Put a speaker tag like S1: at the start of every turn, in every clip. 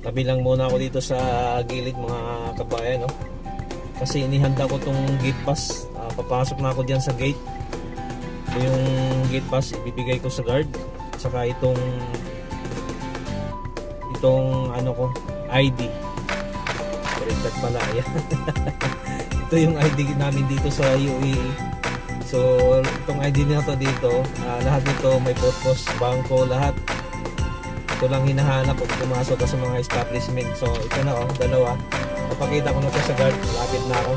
S1: Tabi lang muna ako dito sa gilid mga kabayan, no? Kasi inihanda ko tong gate pass. Ah, papasok na ako diyan sa gate. Yung gate pass ibibigay ko sa guard. Saka itong itong ano ko, ID. Baliktad pala, ayan. Ito yung ID namin dito sa UAE. So, itong ID na to dito, ah, lahat nito may purpose, bangko, lahat. Ito lang hinahanap pag pumasok ka sa mga establishment. So, ito na oh, dalawa. Papakita ko na to sa guard, malapit na ako.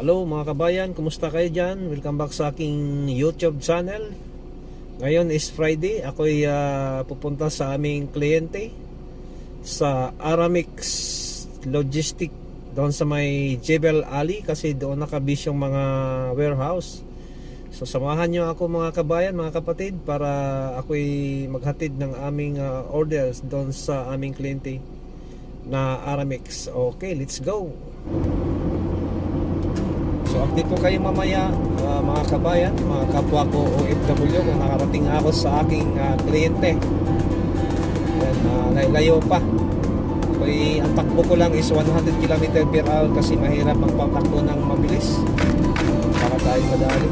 S1: Hello mga kabayan, kumusta kayo dyan? Welcome back sa aking YouTube channel. Ngayon is Friday, ako'y ah, pupunta sa aming kliyente sa Aramix Logistic doon sa may Jebel Ali kasi doon nakabis yung mga warehouse. So samahan nyo ako mga kabayan, mga kapatid para ako'y maghatid ng aming ah, orders doon sa aming kliyente na Aramix. Okay, let's go! So update ko kayo mamaya ah, mga kabayan, mga kapwa ko OFW kung nakarating ako sa aking ah, kliyente. Yan, uh, layo pa. Ako'y, ang takbo ko lang is 100 km per hour kasi mahirap magpatakbo ng mabilis. Para tayo madali.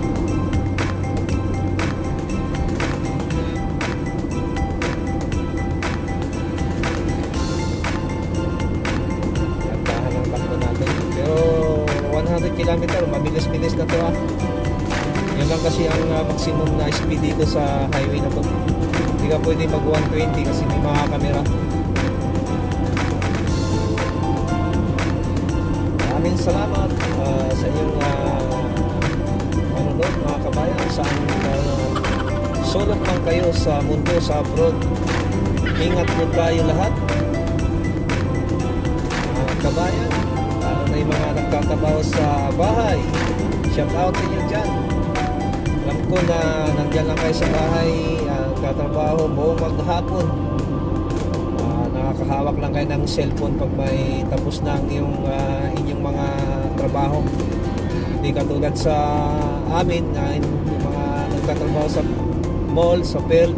S1: 100 km, mabilis-bilis na to ah. Yun lang kasi ang ah, maximum na speed dito sa highway na to. Hindi ka pwede mag 120 kasi may mga kamera. Maraming salamat ah, sa inyong uh, manonood mga kabayan saan uh, sulok man kayo sa mundo sa abroad. Ingat po tayo lahat. Mga kabayan, yung mga nagtatrabaho sa bahay. Shout out sa inyo dyan. Alam ko na nandyan lang kayo sa bahay, uh, nagtatrabaho buong maghapon. Ah, nakakahawak lang kayo ng cellphone pag may tapos na ang iyong, ah, inyong mga trabaho. Hindi katulad sa amin na yung mga nagtatrabaho sa mall, sa Pearl,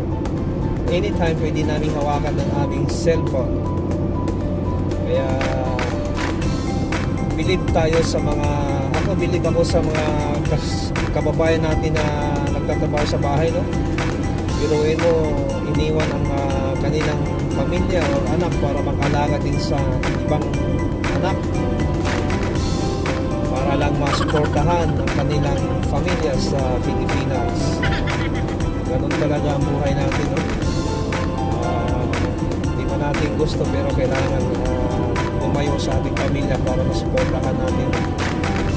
S1: anytime pwede namin hawakan ng aming cellphone. Kaya believe tayo sa mga ako believe ako sa mga kababayan natin na nagtatrabaho sa bahay no? Biruin mo iniwan ang ah, kanilang pamilya o anak para mag-alaga din sa ibang anak. Para lang masuportahan ang kanilang pamilya sa Pilipinas. Ganun talaga ang buhay natin no? Ah, hindi man natin gusto pero kailangan ah, lumayo sa ating pamilya para masuportahan natin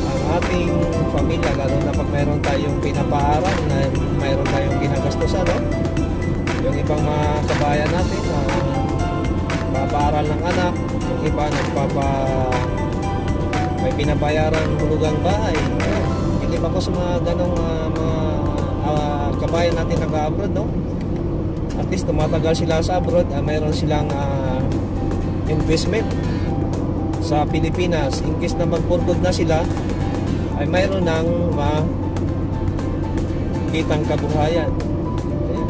S1: ang ating pamilya lalo na pag mayroon tayong pinapaaral na mayroon tayong kinagastusan no? yung ibang mga kabayan natin uh, papaaral ng anak yung iba nagpapa may pinabayaran hulugang bahay. Hindi pa ko sa mga ganong ah, mga ah, kabayan natin nag-abroad no? At least tumatagal sila sa abroad ah, mayroon silang ah, investment sa Pilipinas. In case na magpurgod na sila ay mayroon ng ma kitang kabuhayan. Ayan.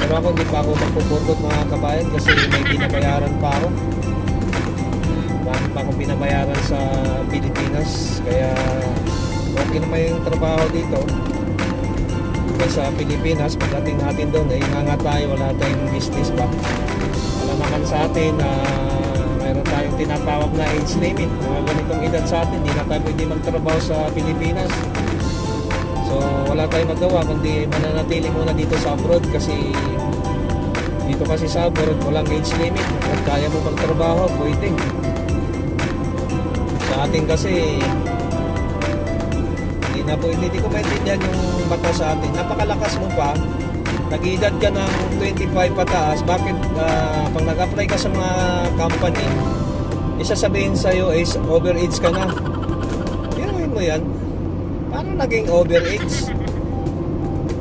S1: pero ako hindi pa ako magpupurgod mga kabayan kasi may binabayaran pa ako. Marami pa akong binabayaran sa Pilipinas kaya okay naman yung trabaho dito. Sa Pilipinas pagdating natin doon ay nga tayo wala tayong business ba? Naman sa atin na tayong tinatawag na age limit. Mga ganitong edad sa atin hindi na tayo pwede magtrabaho sa Pilipinas. So wala tayong magawa kundi mananatili muna dito sa abroad kasi dito kasi sa abroad walang age limit. At kaya mo magtrabaho pwede. Sa atin kasi hindi na po hindi, ko maintindihan yung bata sa atin. Napakalakas mo pa. Nag-edad ka ng 25 pataas. Bakit ah, pag nag-apply ka sa mga company isasabihin sa'yo is overage ka na Pinuhin mo yan paano naging overage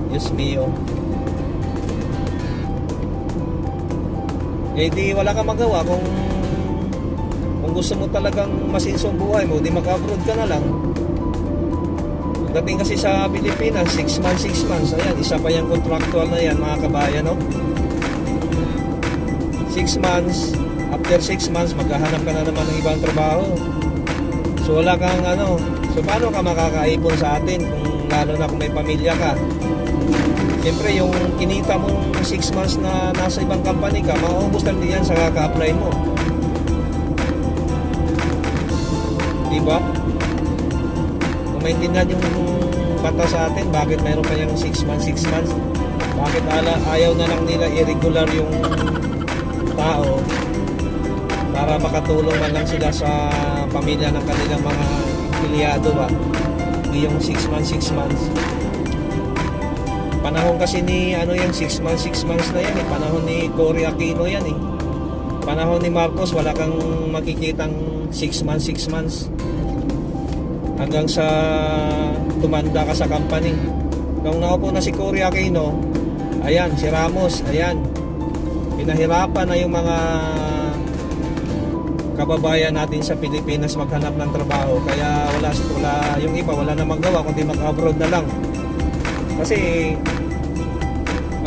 S1: Diyos mio. Eh di wala kang magawa kung kung gusto mo talagang masinso buhay mo, di mag-abroad ka na lang. Dating kasi sa Pilipinas, 6 months, 6 months. Ayan, isa pa yung contractual na yan, mga kabayan, no? 6 months, after 6 months, maghahanap ka na naman ng ibang trabaho. So wala kang ano, so paano ka makakaipon sa atin kung lalo na kung may pamilya ka? Siyempre yung kinita mong 6 months na nasa ibang company ka, mauubos lang din yan sa kaka-apply mo. Diba? Kung maintindihan yung bata sa atin, bakit mayroon pa yung 6 months, 6 months? Bakit ala, ayaw na lang nila irregular yung tao para makatulong man lang sila sa pamilya ng kanilang mga pilyado ba? Hindi yung 6 months, 6 months. Panahon kasi ni ano yan 6 months 6 months na yan eh. Panahon ni Cory Aquino yan eh. Panahon ni Marcos wala kang makikitang 6 months 6 months. Hanggang sa tumanda ka sa company. Nung naupo na si Cory Aquino, ayan si Ramos, ayan. Pinahirapan na yung mga kababayan natin sa Pilipinas maghanap ng trabaho kaya wala wala yung iba wala na magawa kundi mag-abroad na lang kasi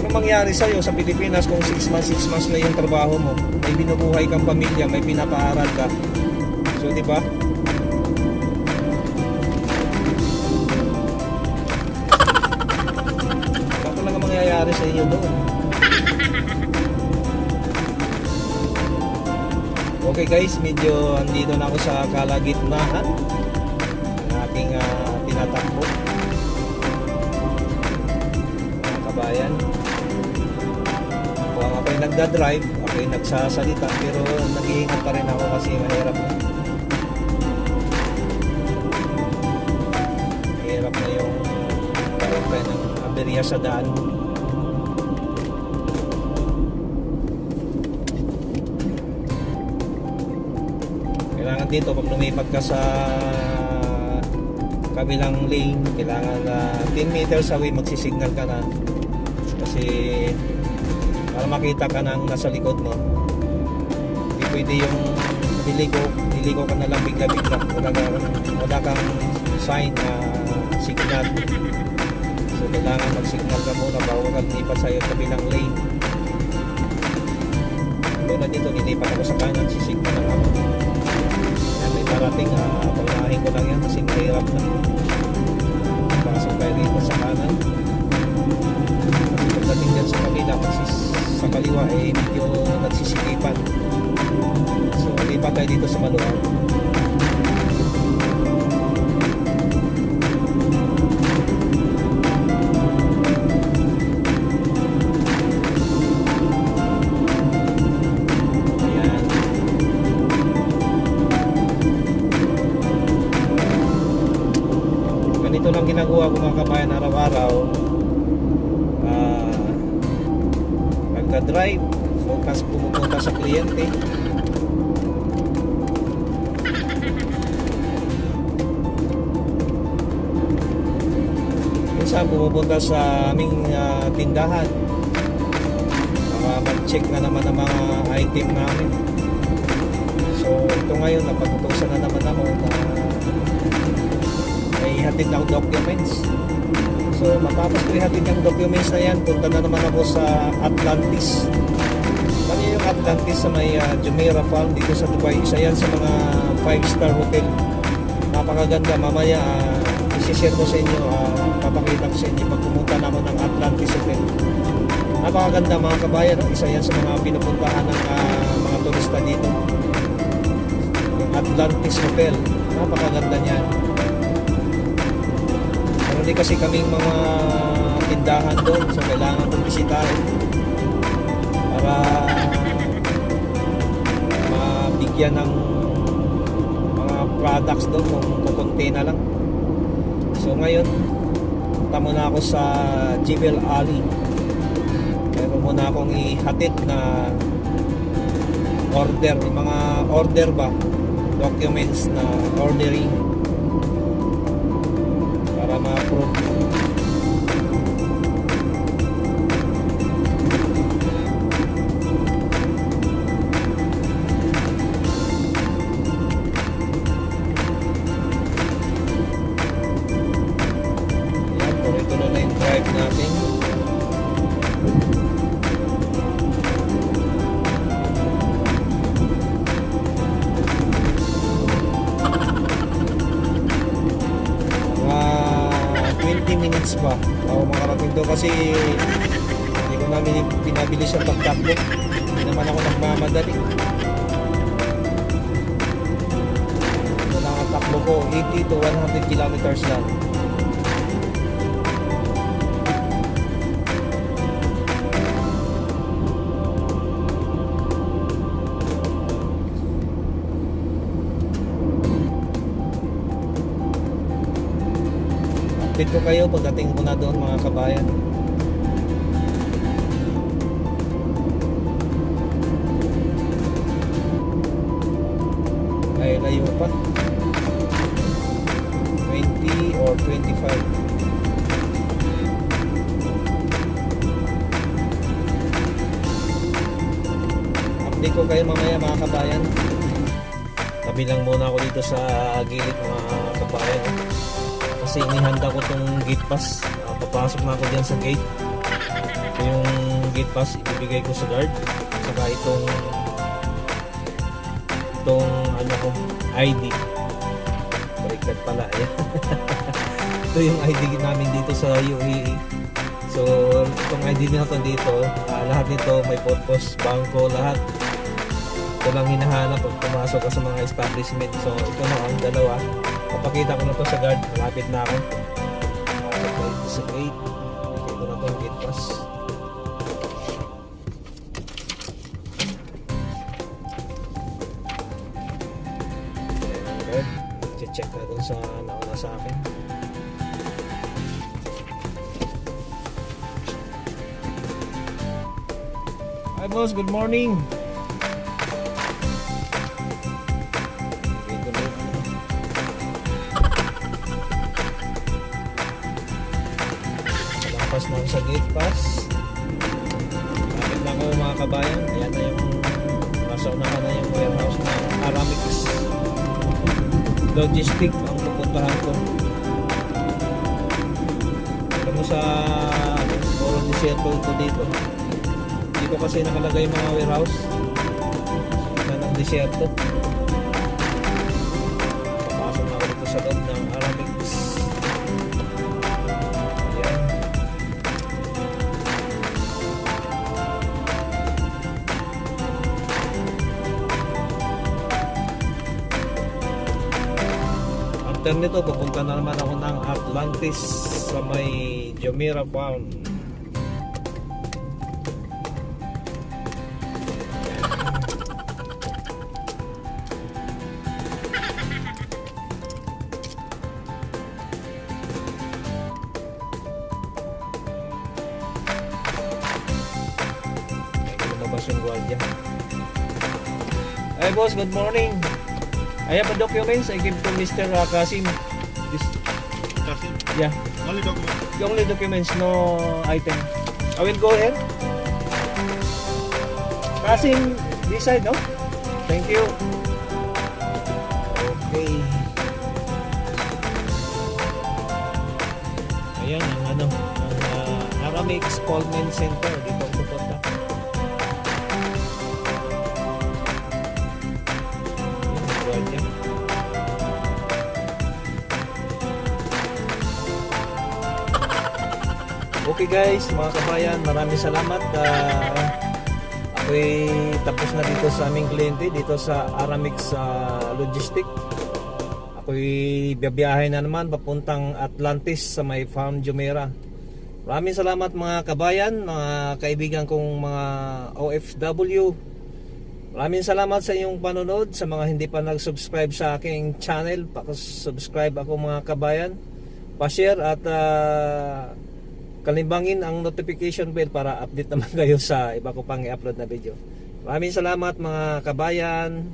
S1: ano mangyari sa'yo sa Pilipinas kung 6 months, 6 months na yung trabaho mo? May binubuhay kang pamilya, may pinapaaral ka. So, di ba? Ano talaga mangyayari sa inyo doon? Okay guys, medyo andito na ako sa kalagitnaan ng aking ah, tinatakbo. Mga kabayan. Kung ako ay nagdadrive ako nagsasalita pero nag-iingat pa rin ako kasi mahirap mahirap na yung ng aberya sa daan dito pag lumipat ka sa kabilang lane kailangan na 10 meters away magsisignal ka na. Kasi para makita ka ng nasa likod mo hindi pwede yung diligo diligo ka na lang bigla bigla wala kang, wala kang sign na signal. So kailangan magsignal ka muna bago ka lumipat sa iyong kabilang lane. Tulad dito nilipat ako sa kanan sisignal lang ako parating uh, paunahin ko lang yan kasi mahirap na pasok tayo dito sa kanan. Kasi pagdating dyan sa kabila kasi sa kaliwa eh medyo nagsisikipan. So lipat tayo dito sa maluwag mga kabayan araw-araw ah pagka-drive bukas pumupunta sa kliyente. Minsan pumupunta sa aming ah, tindahan. Para mag-check na naman ang mga item namin. So ito ngayon napatutusan na naman ako na may hatid na ako documents. So matapos ko ihatid yung documents na yan, punta na naman ako sa Atlantis. Ano yung Atlantis sa may uh, Jumeirah Farm dito sa Dubai? Isa yan sa mga 5-star hotel. Napakaganda. Mamaya uh, isi-share ko sa inyo, uh, papakita ko sa inyo pag pumunta naman ng Atlantis Hotel. Napakaganda mga kabayan. No? Isa yan sa mga pinupuntahan ng uh, mga turista dito. Atlantis Hotel. Napakaganda niyan. Din kasi kaming mga tindahan doon so kailangan kong bisitahin. Para mabigyan ng mga products doon kung kukunti na lang. So ngayon punta muna ako sa Jebel Ali meron muna akong ihatid na order. Mga order ba? Documents na ordering ma-approve. Ayan, ito na na yung drive natin. Kasi hindi ko namin pinabilis ang pagtakbo. Hindi naman ako nagmamadali. Ito lang ang takbo ko, 80 to 100 kilometers lang. Update ko kayo pagdating ko na doon mga kabayan. Ay layo pa. 20 or 25. Update ko kayo mamaya mga kabayan. Tabi lang muna ako dito sa gilid mga kabayan. Kasi inihanda ko tong gate pass. Ah, papasok na ako dyan sa gate. Ito yung gate pass ibibigay ko sa guard. Saka itong itong ano ko ID. Baliktad pala eh. ito yung ID namin dito sa UAE. So, itong ID na to dito, ah, lahat nito may purpose, bangko, lahat. Ito lang hinahanap pag pumasok ka sa mga establishment. So, ito na ang dalawa. Papakita ko na to sa guard. Malapit na ako. Sa gate. Ito na to gate pass. Guard. Check na dun sa nauna sa akin. Hi boss, good morning. Kabayan. Ayan na yung nasa unahan na yung warehouse ng Aramix Logistic ang pupuntahan ko. Alam sa ano, Oro Desierto ito dito. Dito kasi nakalagay mga warehouse na ng desierto. After nito, pupunta na naman ako ng Atlantis sa may Jumeirah Farm. Ay, boss, good morning. I have a documents I give to Mr. uh, Kasim. This,
S2: Kasim,
S1: yeah,
S2: only document.
S1: the only documents, no item. I will go ahead. Kasim, this side, no? Thank you. Okay. Ayan, ang ano, ang uh, Aramix Spolman Center. Dito Okay guys, mga kabayan, maraming salamat. Ah, ako'y tapos na dito sa aming kliyente, dito sa Aramix ah, Logistic. Ako'y biyabiyahe na naman papuntang Atlantis sa may Farm Jumeirah. Maraming salamat mga kabayan, mga kaibigan kong mga OFW. Maraming salamat sa inyong panonood. Sa mga hindi pa nag-subscribe sa aking channel, pakisubscribe ako mga kabayan. Pa-share at ah, kalimbangin ang notification bell para update naman kayo sa iba ko pang i-upload na video. Maraming salamat mga kabayan.